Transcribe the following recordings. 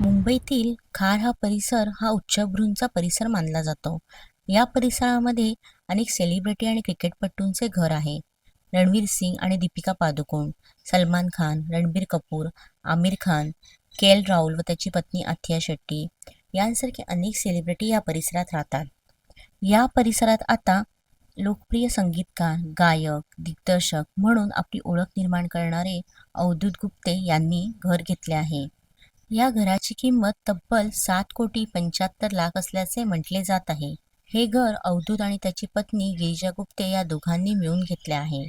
मुंबईतील खार हा परिसर हा उच्चभ्रूंचा परिसर मानला जातो. या परिसरामध्ये अनेक सेलिब्रिटी आणि क्रिकेटपटूंचे घर आहे. रणवीर सिंग आणि दीपिका पादुकोण सलमान खान रणबीर कपूर आमिर खान के एल राहुल व त्याची पत्नी आथिया शेट्टी यांसारखे अनेक सेलिब्रिटी या परिसरात राहतात. या परिसरात आता लोकप्रिय संगीतकार गायक दिग्दर्शक म्हणून आपली ओळख निर्माण करणारे अवधूत गुप्ते यांनी घर घेतले आहे. या घराची किंमत तब्बल सात कोटी पंच्याहत्तर लाख असल्याचे म्हटले जात आहे. हे घर अवधूत आणि त्याची पत्नी गिरिजा गुप्ते या दोघांनी मिळून घेतले आहे.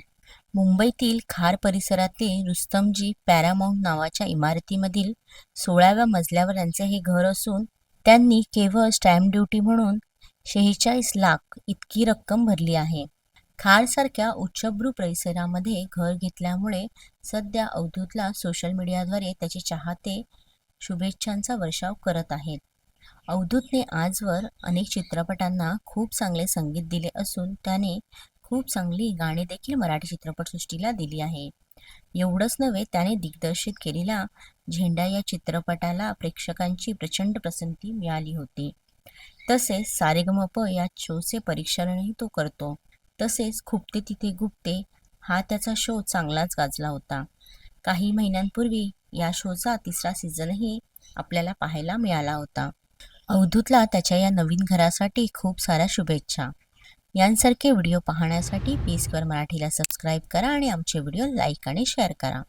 मुंबईतील खार परिसरातील रुस्तमजी पॅरामाऊंट नावाच्या इमारतीमधील सोळाव्या मजल्यावर त्यांचे हे घर असून त्यांनी केवळ स्टॅम्प ड्युटी म्हणून शेहेचाळीस लाख इतकी रक्कम भरली आहे. खारसारख्या उच्चभ्रू परिसरामध्ये घर घेतल्यामुळे सध्या अवधूतला सोशल मीडियाद्वारे त्याचे चाहते शुभेच्छांचा वर्षाव करत आहेत. अवधूतने आजवर अनेक चित्रपटांना खूप चांगले संगीत दिले असून त्याने खूप चांगली गाणी देखील मराठी चित्रपटसृष्टीला दिली आहे. एवढंच नव्हे त्याने दिग्दर्शित केलेला झेंडा या चित्रपटाला प्रेक्षकांची प्रचंड पसंती मिळाली होती. तसेच सारेगमप या शोचे परीक्षणही तो करतो. तसेच खुपते तिथे गुप्ते हा त्याचा शो चांगलाच गाजला होता. काही महिन्यांपूर्वी या शोचा तिसरा सीझनही आपल्याला पाहायला मिळाला होता. अवधूतला त्याच्या या नवीन घरासाठी खूप साऱ्या शुभेच्छा. यांसारखे व्हिडिओ पाहण्यासाठी पी स्क्वेअर मराठीला सबस्क्राईब करा आणि आमचे व्हिडिओ लाईक आणि शेअर करा.